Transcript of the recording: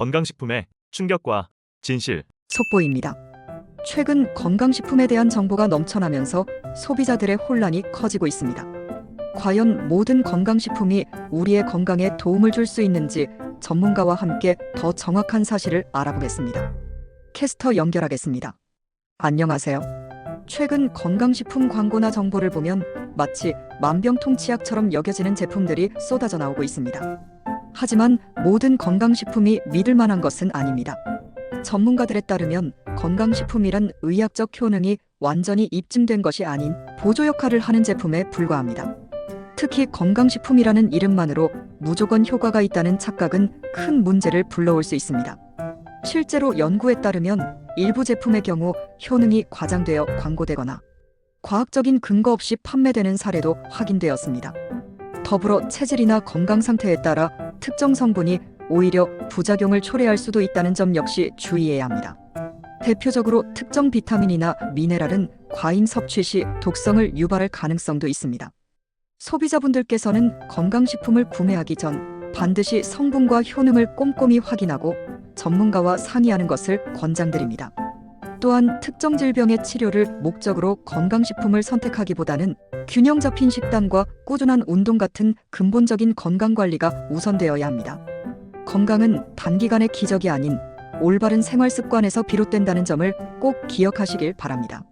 건강식품의 충격과 진실. 속보입니다. 최근 건강식품에 대한 정보가 넘쳐나면서 소비자들의 혼란이 커지고 있습니다. 과연 모든 건강식품이 우리의 건강에 도움을 줄 수 있는지 전문가와 함께 더 정확한 사실을 알아보겠습니다. 캐스터 연결하겠습니다. 안녕하세요. 최근 건강식품 광고나 정보를 보면 마치 만병통치약처럼 여겨지는 제품들이 쏟아져 나오고 있습니다. 하지만 모든 건강식품이 믿을 만한 것은 아닙니다. 전문가들에 따르면 건강식품이란 의학적 효능이 완전히 입증된 것이 아닌 보조 역할을 하는 제품에 불과합니다. 특히 건강식품이라는 이름만으로 무조건 효과가 있다는 착각은 큰 문제를 불러올 수 있습니다. 실제로 연구에 따르면 일부 제품의 경우 효능이 과장되어 광고되거나 과학적인 근거 없이 판매되는 사례도 확인되었습니다. 더불어 체질이나 건강 상태에 따라 특정 성분이 오히려 부작용을 초래할 수도 있다는 점 역시 주의해야 합니다. 대표적으로 특정 비타민이나 미네랄은 과잉 섭취 시 독성을 유발할 가능성도 있습니다. 소비자분들께서는 건강식품을 구매하기 전 반드시 성분과 효능을 꼼꼼히 확인하고 전문가와 상의하는 것을 권장드립니다. 또한 특정 질병의 치료를 목적으로 건강식품을 선택하기보다는 균형 잡힌 식단과 꾸준한 운동 같은 근본적인 건강 관리가 우선되어야 합니다. 건강은 단기간의 기적이 아닌 올바른 생활 습관에서 비롯된다는 점을 꼭 기억하시길 바랍니다.